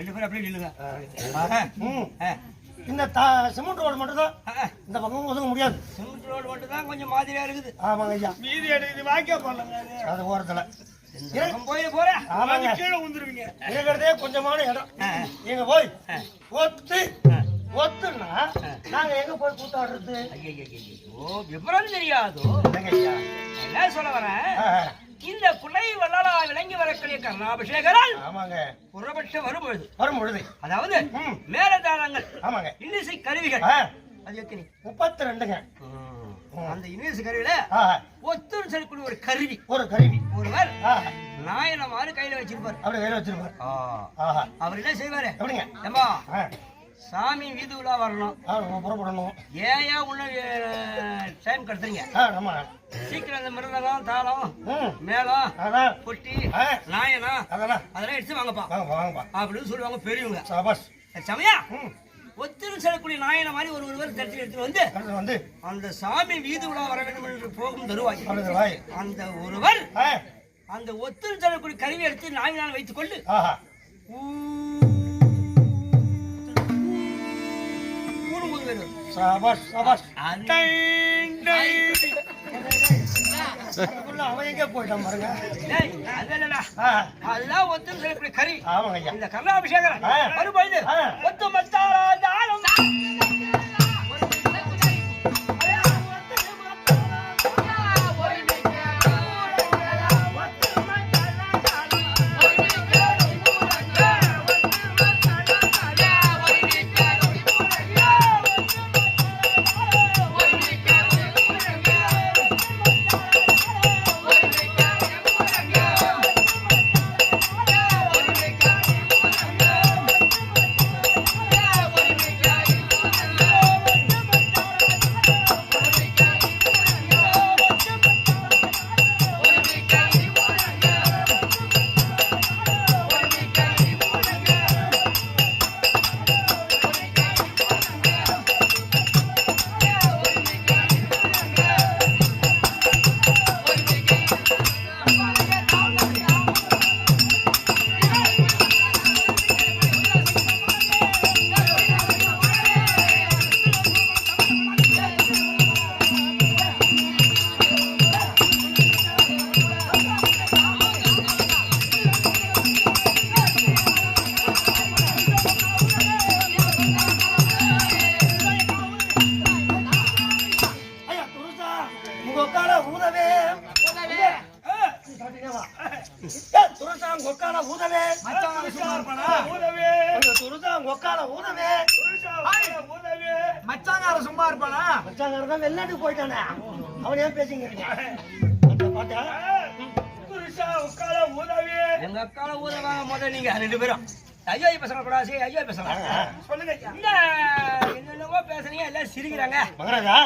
ரெண்டு பேரும் அப்படியே நில்லுங்க. இந்த தா சிமெண்ட் ரோடு மட்டும் தான். இந்த பக்கம் ஒதுங்க முடியாது. சிமெண்ட் ரோடு மட்டும் தான் கொஞ்சம் மாதிரியா இருக்குது. ஆமாங்க ஐயா. மீதி எடுக்குது வாய்க்கா போடலங்க. அது ஓரத்துல. போயிட போறேன் ஆமாங்க. கீழே வந்துருவீங்க இருக்கிறதே கொஞ்சமான இடம். நீங்க போய். ஒத்து ஒத்துன்னா நாங்க எங்க போய் கூத்தாடுறது? ஐயோ விவரம் தெரியாதோ? என்ன சொல்ல வரேன்? இந்த குலை வள்ளலா விளங்கி வரக்கூடிய கர்ணாபிஷேகரால் ஆமாங்க. புறப்பட்டு வரும்பொழுது வரும் பொழுது அதாவது ம். மேலதாளங்கள் ஆமாங்க. இன்னிசை கருவிகள். அது எத்தனை? முப்பத்தி ரெண்டுங்க அந்த இன்னிசை கருவியில ஒத்துன்னு சொல்லக்கூடிய ஒரு கருவி. ஒரு கருவி. ஒருவர் நாயனமாறு கையில வச்சிருப்பார். அப்படி கையில வச்சிருப்பாரு. அவர் என்ன செய்வாரு? எப்படிங்க? ஏம்பா ஆ, சாமி வீதி உலா வரணும் புறப்படணும். ஏன் உள்ள டைம் கடத்துறீங்க. சீக்கிரம் அந்த மிருதகம் தாளம் மேளம் பொட்டி நாயனா அதெல்லாம் அதெல்லாம் எடுத்து வாங்கப்பா. வாங்கப்பா அப்படின்னு சொல்லுவாங்க பெரியவங்க. சபாஸ் சமயா? ஒத்திரு செல்லக்கூடிய நாயன மாதிரி ஒரு ஒருவர் தட்டி எடுத்து வந்து அந்த சாமி வீதி உலா வர வேண்டும் என்று போகும் தருவாய். அந்த ஒருவர் அந்த ஒத்திரு செல்லக்கூடிய கருவி எடுத்து நாயினால் வைத்துக் கொண்டு அந்த அதுக்குள்ள அவன் எங்க போயிட்டான் பாருங்க. அதெல்லாம் சொல்லக்கூடிய கறி. ஆமாங்க இந்த கர்ணாபிஷேகர் ஆ. ஒத்து மத்தாராஜாலும் ஊதவே. உதவி உங்க துருசா உங்க ஒக்கால ஊதவே. மச்சாங்கார சும்மா இருப்பானா? மச்சாங்காரன் தான் வெளிநாட்டுக்கு போயிட்டானே. அவன் ஏன் பேசிங்க புருஷா உட்கார உதவி எங்க அக்கால ஊத வாங்க முதல்ல நீங்க ரெண்டு பேரும். ஐயோ பேசலாம் கூடாது ஐயோ பேசலாம் சொல்லுங்க. இந்த என்னென்னவோ பேசுறீங்க எல்லாம் சிரிக்கிறாங்க. மகராஜா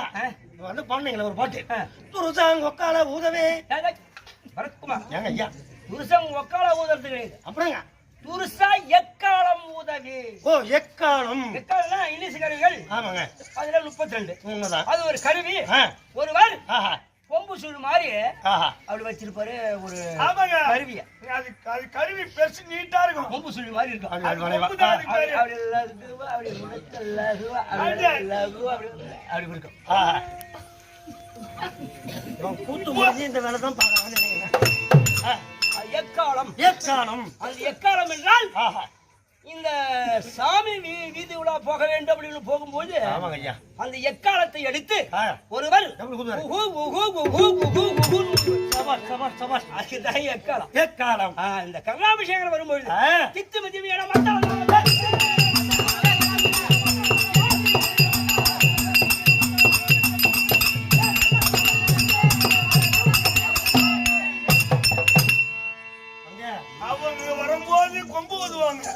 வந்து பாடுனீங்களே ஒரு பாட்டு. ஆ. துருசா உங்க ஒக்கால ஊதவே. பரத்குமார் ஏங்க ஐயா. துருசம் ஒக்கால ஊதுறது கிடையாது. அப்படிங்க. துருசா எக்காலம் ஊதவி ஓ எக்காலம். எக்காலம்னா இங்கிலீஷ் கருவிகள். ஆமாங்க. அதுல முப்பத்தி ரெண்டு உண்மைதான். அது ஒரு கருவி. ஒருவர் ஆஹா. கொம்பு சுழு மாதிரி ஆஹா. அப்படி வச்சிருப்பாரு ஒரு ஆமாங்க. கருவிய. அது அது கருவி பெருசு நீட்டா இருக்கும். கொம்பு சுழி மாதிரி இருக்கும். அப்படி இருக்கும். கூத்து முடிஞ்சு இந்த வேலை தான் அது எக்காலம்? எக்காலம்? அது எக்காலம் என்றால் இந்த சாமி வீதி உலா போக வேண்டும் அப்படின்னு போகும்போது அந்த எக்காலத்தை எடுத்து ஒருவர் எப்படி கூத்துவாரு? உஹு, உஹு, உஹு, உஹு,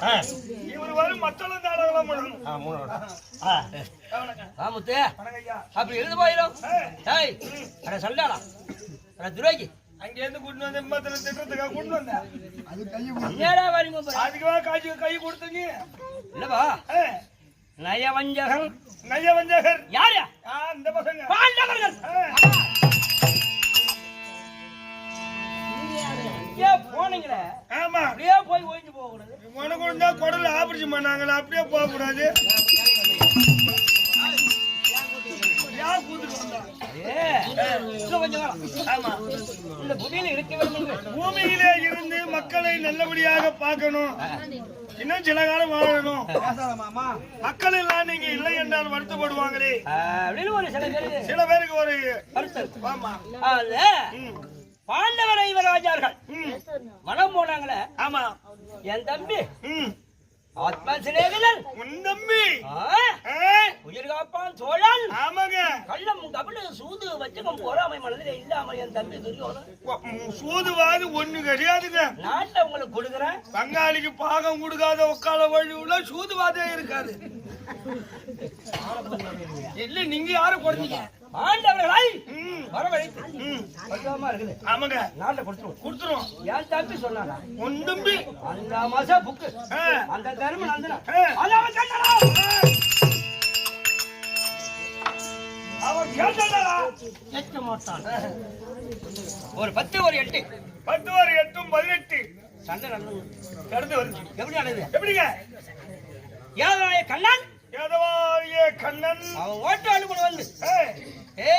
ஆ, இவர் வரும் மத்தளம் தாளம் பண்ணணும் ஆ, மூணு வரும். ஆ, ராமுத்து அப்படி எழுது போயிடும் ஏய் அட சண்டாளா அட துரோகி அங்க இருந்து கூட்டு வந்து? மத்தள திட்டத்துக்காக கொண்டு வந்தேன் ஏடா வரீங்க பாரு. அதுக்குவா காட்சி கை கொடுத்தீங்க இல்லப்பா. ஏ, நயவஞ்சகன். நைய வஞ்சகர் யாரு? ஆ, இந்த பசங்க. பாண்டவர்கள். ஆமா. அப்படியே போய் ஓய்ஞ்சு போக கூடாது. உனக்கு இருந்தா குடல் ஆபரேஷன் பண்ணாங்களா அப்படியே போக கூடாது. பூமியிலே இருந்து மக்களை நல்லபடியாக பார்க்கணும். இன்னும் சில காலம் வாழணும். மக்கள் எல்லாம் நீங்க இல்லை என்றால் வருத்தப்படுவாங்களே. சில பேருக்கு ஒரு இருக்கு. ஆமா அதுல ம், பாண்டவரை ராஜார்கள் ம், மனம் போனாங்களே. ஆமா. என் தம்பி. ம், ஆத்மா சிலேவிலன் உன் தம்பி. உயிர் காப்பான் சோழன். ஆமாங்க. கள்ளம் கபடு சூது வச்சகம் பொறாமை மனதிலே இல்லாமல் என் தம்பி துரியோதன். சூதுவாது ஒண்ணு கிடையாதுங்க. நாட்டை உங்களுக்கு கொடுக்குறேன். பங்காளிக்கு பாகம் கொடுக்காத உட்கால வழி உள்ள சூதுவாதே இருக்காது இல்ல நீங்க யாரும் கொடுத்தீங்க பாண்டவர்களை ம், வரவழைத்து. ம், பக்குவமா இருக்குது. ஆமாங்க. நாட்டை கொடுத்துருவோம். கொடுத்துரும் என் தம்பி சொன்னானா? உன் தம்பி? அந்த மாசம் புக்கு ஆ, அந்த தர்ம நந்தனா? அவன் கண்டனா அவன் கேட்டா கேட்க மாட்டான். ஒரு பத்து ஒரு எட்டு. பத்து ஒரு எட்டும் பதினெட்டு. சண்டை நடந்தது கடந்து வருது. எப்படி நடந்தது எப்படிங்க? ஏதாய கண்ணன்? ஏதவாரிய கண்ணன். அவன் ஓட்டு அனுப்பி வந்து. ஏ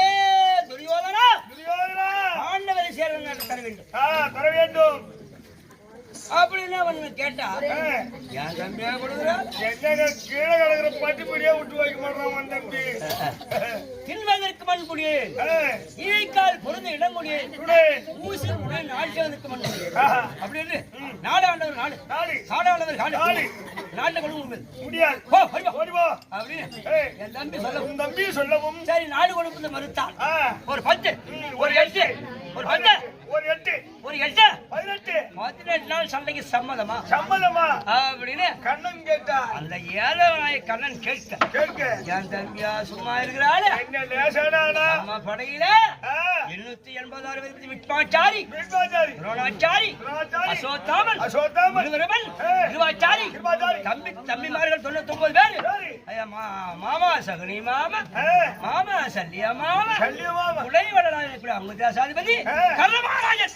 துரியோதனா! துரியோதனா! பாண்டவரை சேர நாட்டு தர வேண்டும். ஆ, தர வேண்டும். அப்படின்னு அவன் கேட்டா என் தம்பியா கொடுக்குறா? கீழே கிடக்குற விட்டு வைக்க மாட்டான் தம்பி. தின்வதற்கு மண் ஏய், இழைக்கால் பொருந்த இடம் குடியே. சுடே. ஊசி உடன் நாட்டுவதற்கு மண் ஆஹா, அப்படின்னு நாடாண்டவர் நாடு. நாடு. காடு. நாடு. நாட்டை கொடுக்கும் முடியாது. போ. ஓடி போ. என் தம்பி சொல்லவும். சரி நாடு கொடுப்பது மறுத்தான். ஆ, ஒரு பத்து ஒரு எட்டு ஒரு பத்து. ஒரு எட்டு. ஒரு எட்டு. பதினெட்டு. பதினெட்டு நாள் சண்டைக்கு சம்மதமா? சம்மதமா? அப்படின்னு கண்ணன் கேட்டா அந்த ஏழவனாய கண்ணன் கேட்க. கேட்க. என் தம்பியா சும்மா இருக்கிறாள்? என்ன லேசாடாடா நம்ம படையில எண்ணூத்தி எண்பது அறுபது விட்பாச்சாரி அசோத்தாமன் முருகரவன் ஏ. இருவாச்சாரி தம்பி தம்பிமார்கள் தொண்ணூத்தி ஒன்பது பேர் மாமா சகுனி மாமா மாமா சல்லியா மாமா இப்படி அவங்க தேசாதிபதி ஏ. கர்ணமகாராஜன்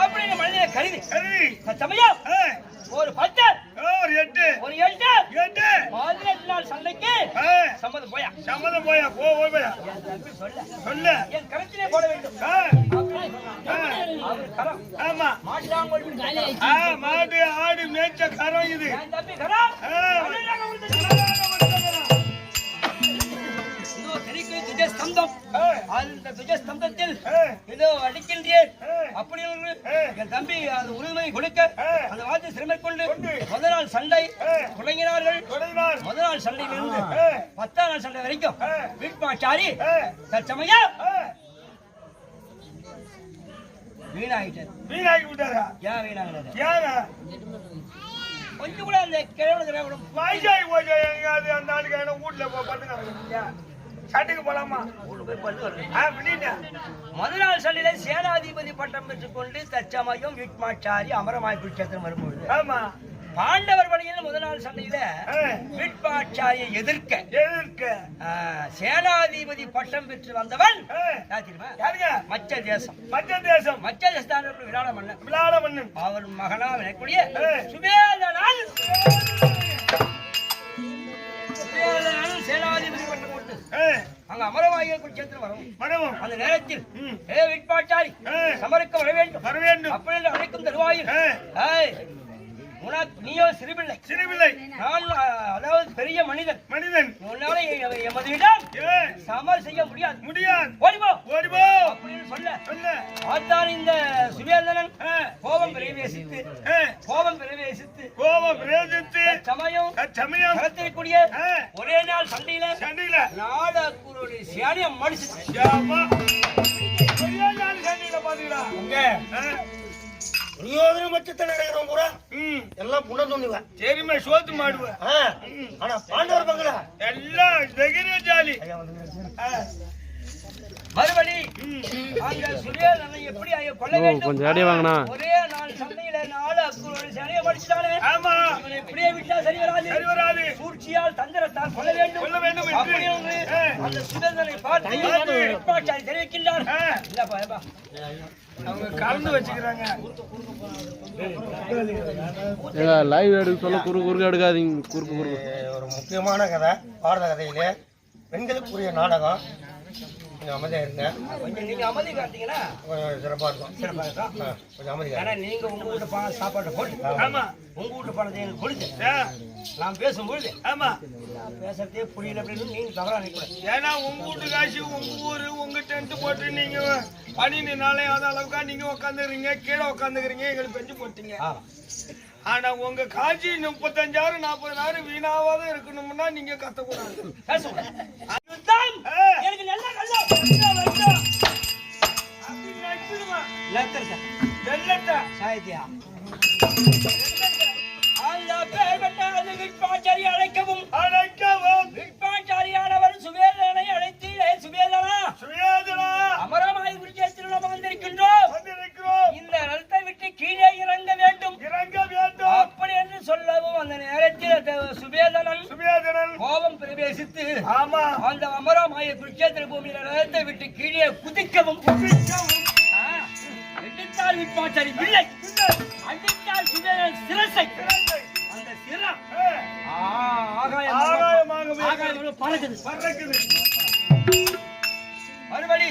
அப்படின்னு மனிதனை கருதி சரி சமயம் ஒரு பத்து ஒரு எட்டு. ஒரு எட்டு. எட்டு. பதினெட்டு நாள் சண்டைக்கு சம்மதம் போயா? சம்மதம் போயா? போ போய் போயா சொல்ல. சொல்லு. என் கருத்திலே போட வேண்டும். ஆமா. மாட்டாங்க ஆ, மாடு ஆடு மேய்ச்ச கரம் இது. தம்பி கரம். அந்த துஜஸ்தம்பத்தில் அடிக்கின்றேன். அப்படி. என் தம்பி அது உரிமை கொடுக்க. அந்த வார்த்தை சிறுமை கொண்டு. முதல் நாள் சண்டை. தொடங்கினார்கள் தொடங்கினார் முதல் நாள் சண்டையிலிருந்து. பத்தாம் நாள் சண்டை வரைக்கும் ஏ, தற்சமயம் ஏ, வீணாயிட்டார் வீணாக்கி விட்டாரா ஏன் வீணாகிறது ஏங்க கொஞ்சம் கூட அந்த கிழவன கிழவனம் வயசாகி போச்சு எங்கேயாவது அந்த ஆளுக்கு வீட்டுல போய் பண்ணு வரல. ஆ பண்ணிட்டேன் முதல் நாள் சண்டையில சேனாதிபதி பட்டம் பெற்றுக்கொண்டு தற்சமயம் வீட்மாச்சாரி அமரமாய் குருட்சேத்திரம் வரும்பொழுது ஆமா. பாண்டவர் படையில் முதல் நாள் சண்டையில ஆ, வீட்மாச்சாரியை எதிர்க்க. எதிர்க்க. சேனாதிபதி பட்டம் பெற்று வந்தவன் மச்ச தேசம் மத்திய தேசம். மச்ச தேசத்தான விராட மன்னன் விளையாட மண்ணு அவர் மகனா விளக்கூடிய ஆ. அங்க அமரவாயு குருட்சேத்திரம் வரும். மனமும் அந்த நேரத்தில். ஏ வீட்பாச்சாரி ஏ, சமருக்கு வர வேண்டும். வர வேண்டும். அப்படி அழைக்கும் தருவாயில். நீயோ சிறுபிள்ளை. சிறுபிள்ளை. நான் அதாவது பெரிய மனிதன். மனிதன். உன்னால எ- எமதுவிடம் ஏ, சமர் செய்ய முடியாது. முடியாது. ஓடிப்போ. ஓடிபோ அப்படின்னு சொல்ல. சொல்ல. பார்த்தான் இந்த சுவேந்தனன் கோபம் பிரவேசித்து. கோபம் பிரவேசித்து. கோபம் பிரேசித்து சமயம் சமயம் ஏ, ஒரே நாள் சண்டையில சண்டையில. நாடகூருடைய சேனையை மடிச்சு சண்டையில பாத்தீங்களா? துரியோதன பட்சத்தில் நடக்கிறவன் பூரா? எல்லாம் புண்ண தோணுவேன் சரிம்மா சோத்து மாடுவேன் ஆனா பாண்டவர் பங்களா? எல்லாம் வெகுரிய ஜாலி. மறுபடி ம், அந்த சுரேதனை எப்படி ஐயா கொல்ல வேண்டும்? கொஞ்சம் அடி வாங்கினா. ஒரே நாள் சண்டையில நாலு அக்குருடைய சேனையை மடிச்சுட்டானே ஆமா. யுக்தியால் தந்திரத்தால் கொள்ள வேண்டும். கொல்ல வேண்டும் என்று. அந்த சுதந்திரனை பார்த்து தெரிவிக்கின்றார். இல்லப்பா அவங்க கலந்து வச்சுக்கிறாங்க. லைவ் எடுக்க சொல்ல குறுக்கு குறுக்கு எடுக்காதீங்க. குறுக்கு குறுக்கு. ஒரு முக்கியமான கதை பாரத கதையிலே பெண்களுக்குரிய நாடகம். கொஞ்சம் அமைதியாக இருங்க. கொஞ்சம் நீங்க அமைதி காட்டீங்கன்னா சிறப்பாக இருக்கும். சிறப்பா இருக்கும். கொஞ்சம் அமைதியாக ஏன்னா நீங்க உங்க வீட்டு பணம் சாப்பாட்டை போட்டு ஆமா. உங்க வீட்டு பணத்தை எனக்கு கொடுத்து நான் பேசும்பொழுது ஆமா. நான் பேசுறதே புரியல அப்படின்னு நீங்க தவறா நினைக்கூடாது ஏன்னா உங்க வீட்டு காசு உங்க ஊரு உங்க டென்ட் போட்டு நீங்க பனினாலே அது அளவுக்கா நீங்க உட்காந்துக்கிறீங்க கீழே உட்காந்துக்கிறீங்க எங்களுக்கு பெஞ்சு போட்டீங்க ஆனா உங்க காட்சி முப்பத்தஞ்சாயிரம் நாற்பதாயிரம் வீணாவாத இருக்கணும்னா நீங்க கத்தக்கூடாது. விற்பாச்சாரி அழைக்கவும் அழைக்கவும். விற்பாச்சாரியானவர் சுவேதனை அழைத்து "ஏ சுவேதனா. அமரமாய் வந்திருக்கின்றோம். வந்திருக்கிறோம். இந்த நிலத்தை விட்டு கீழே இறங்க வேண்டும். இறங்க வேண்டும். அப்படி என்று சொல்லவும் அந்த நேரத்தில் அந்த சுவேதனன் சுயாதனன் கோபம் பிரவேசித்து ஆமா. அந்த அமரமாய குருட்சேத்திர பூமியில நிலத்தை விட்டு கீழே பறக்குது மறுபடி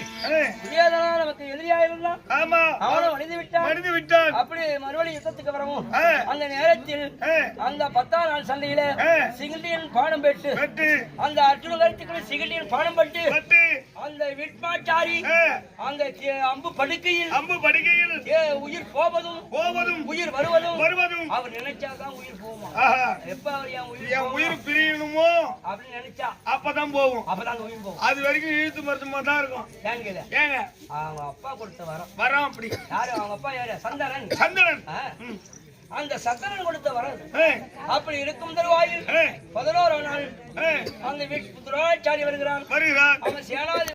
நமக்கு எதிரியா இருந்தான். ஆமா. அவனும் அழிந்து விட்டான். அப்படி மறுபடி யுத்தத்துக்கு வரவும். அந்த நேரத்தில் அந்த பத்தாம் நாள் சண்டையில. சிகிண்டியன் பானம் பெற்று அந்த அர்ஜுன கருத்துக்களை சிகிண்டியன் பானம் பட்டு அந்த விட்மாச்சாரி அந்த அம்பு படுக்கையில் அம்பு படுகையில் ஏ, உயிர் போவதும் போவதும் உயிர் வருவதும். அவர் நினைச்சாதான் உயிர் போகுமா? எப்ப அவர் என் உயிர் என் போகும்? உயிர் பிரியணுமோ? அப்படின்னு நினைச்சா அப்பதான் போகும். அப்பதான் உயிர் போகும். அது வரைக்கும் இழுத்து மருத்துவமா தான் இருக்கும். கேளு? ஏங்க? அவங்க அப்பா கொடுத்த வரம். வரோம் அப்படி. யாரு? அவங்க அப்பா யாரு? சந்தரன். சந்திரன். அந்த சந்தரன் கொடுத்த வரம். ஏ, அப்படி இருக்கும் தருவாயில் பதினோரு நாள் அந்த வீட்டு துரோணாச்சாரி வருகிறான். வருகிறார் அவன் சேனாதி